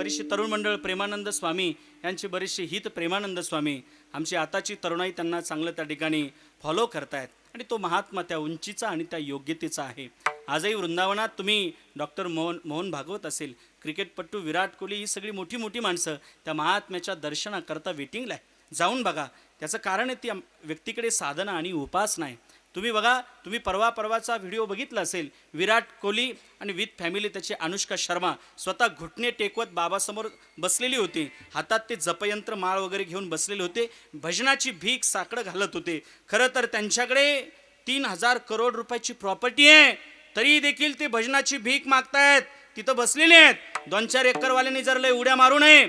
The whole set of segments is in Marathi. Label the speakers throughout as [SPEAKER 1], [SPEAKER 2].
[SPEAKER 1] बरीचशी तरुण मंडळ प्रेमानंद स्वामी यांची बरीचशी हित प्रेमानंद स्वामी आमची आताची तरुणाई त्यांना चांगलं त्या ठिकाणी फॉलो करतायत. आणि तो महात्मा त्या उंचीचा आणि त्या योग्यतेचा आहे. आजही वृंदावनात तुम्ही डॉक्टर मोहन मोहन भागवत असेल क्रिकेटपट्टू विराट कोहली ही सगळी मोठी मोठी माणसं त्या महात्म्याच्या दर्शनाकरता वेटिंगला आहे जाऊन बघा त्याचं कारण आहे ती व्यक्तीकडे साधना आणि उपासना आहे तुम्ही बघा तुम्ही परवा परवाचा व्हिडिओ बघितला असेल विराट कोहली आणि विथ फॅमिली त्याची अनुष्का शर्मा स्वतः घुटणे टेकवत बाबासमोर बसलेली होती. हातात ते जपयंत्र माळ वगैरे घेऊन बसलेले होते. भजनाची भीक साकडं घालत होते. खरं तर त्यांच्याकडे तीन हजार करोड रुपयाची प्रॉपर्टी आहे. तरी देखील ते भजनाची भीक मागतायत. तिथं बसलेले आहेत. दोन चार एकरवाल्यांनी जर लय उड्या मारू नये.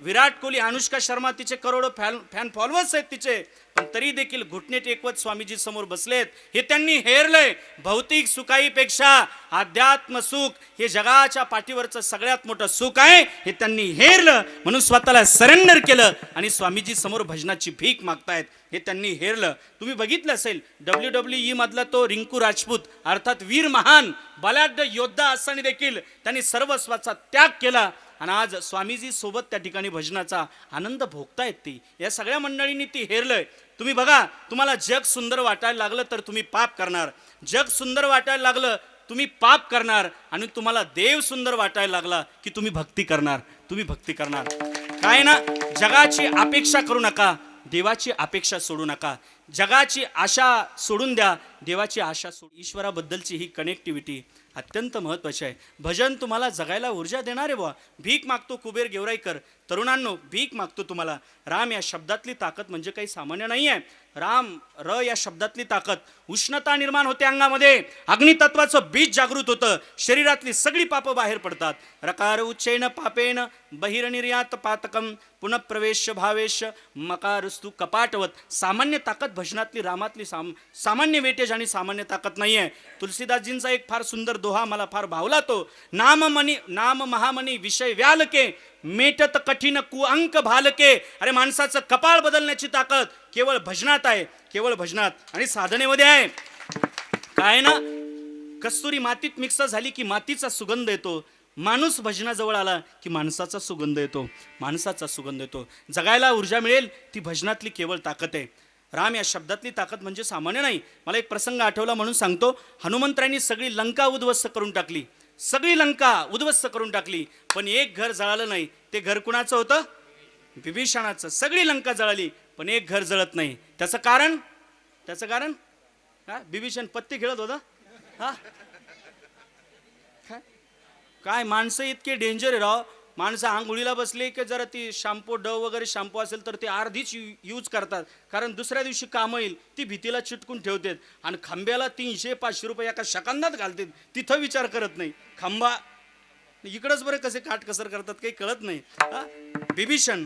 [SPEAKER 1] विराट कोहली अनुष्का शर्मा तिचे करोडो फॅन फॅन फॉलोअर्स आहेत तिचे. पण तरी देखील घुटणे टेकवत स्वामीजी समोर बसलेत. हे त्यांनी हेरलंय. भौतिक सुखाईपेक्षा अध्यात्म सुख हे जगाच्या पाठीवरचं सगळ्यात मोठं सुख आहे हे त्यांनी हेरलं. म्हणून स्वतःला सरेंडर केलं आणि स्वामीजी समोर भजनाची भीक मागतायत. हे त्यांनी हेरलं. तुम्ही बघितलं असेल डब्ल्यू डब्ल्यू ई मधला तो रिंकू राजपूत अर्थात वीर महान बलाढ्य योद्धा असताना देखील त्यांनी सर्वस्वाचा त्याग केला. आणि आज स्वामीजी सोबत त्या ठिकाणी भजनाचा आनंद भोगतायत ती. या सगळ्या मंडळींनी ती हेरलंय. तुम्ही बघा तुम्हाला जग सुंदर वाटायला लागलं तर तुम्ही पाप करणार. जग सुंदर वाटायला लागलं तुम्ही पाप करणार. आणि तुम्हाला देव सुंदर वाटायला लागला की तुम्ही भक्ती करणार. तुम्ही भक्ती करणार. काय ना जगाची अपेक्षा करू नका देवाची अपेक्षा सोडू नका. जगाची आशा सोडून द्या देवाची आशा सोड ईश्वराबद्दलची ही कनेक्टिव्हिटी अत्यंत महत्त्वाची आहे. भजन तुम्हाला जगायला ऊर्जा देणार आहे बुवा. भीक मागतो कुबेर गेवराईकर. तरुणांनो भीक मागतो तुम्हाला. राम या शब्दातली ताकद म्हणजे काही सामान्य नाही आहे. राम र या शब्दातली ताकद उष्णता निर्माण होते अंगामध्ये. अग्नितत्वाचं बीज जागृत होतं. शरीरातली सगळी पापं बाहेर पडतात. रकार उच्चैन पापेन बहिरनिर्यात पातकम पुनप्रवेश भावेश मकारस्तु कपाटवत. सामान्य ताकद भजनातली रामातली साम सामान्य वेटेज आणि सामान्य ताकद नाही आहे तुलसीदासजींचा एक फार सुंदर दोहा मला फार भावला तो. नाम मनी नाम महामनी विषय व्यालके मेटत कठीण कुअंक भालके. अरे माणसाचं कपाळ बदलण्याची ताकद केवळ भजनात आहे केवळ भजनात. आणि साधनेमध्ये आहे. काय ना कस्तुरी मातीत मिक्स झाली की मातीचा सुगंध येतो. माणूस भजनाजवळ आला की माणसाचा सुगंध येतो. माणसाचा सुगंध येतो. जगायला ऊर्जा मिळेल ती भजनातली केवळ ताकद आहे. राम या शब्दातली ताकद म्हणजे सामान्य नाही. मला एक प्रसंग आठवला म्हणून सांगतो. हनुमंतरायांनी सगळी लंका उद्ध्वस्त करून टाकली. सगळी लंका उद्ध्वस्त करून टाकली. पण एक घर जळालं नाही. ते घर कुणाचं होतं? विभीषणाचं. सगळी लंका जळाली पण एक घर जळत नाही. त्याचं कारण? त्याचं कारण? हा? बिभीषण पत्ते खेळत होता? हा? काय काय माणसं इतके डेंजर आहे राव. माणसं आंघोळीला बसले की जरा ती शॅम्पू डव वगैरे शॅम्पू असेल तर ते अर्धीच यू यूज करतात. कारण दुसऱ्या दिवशी कामं येईल ती भीतीला चिटकून ठेवतात. आणि खांब्याला तीनशे पाचशे रुपये एका शकांदात घालतात. तिथं विचार करत नाही. खांबा इकडंच बरं कसे काटकसर करतात काही कळत नाही. बिभीषण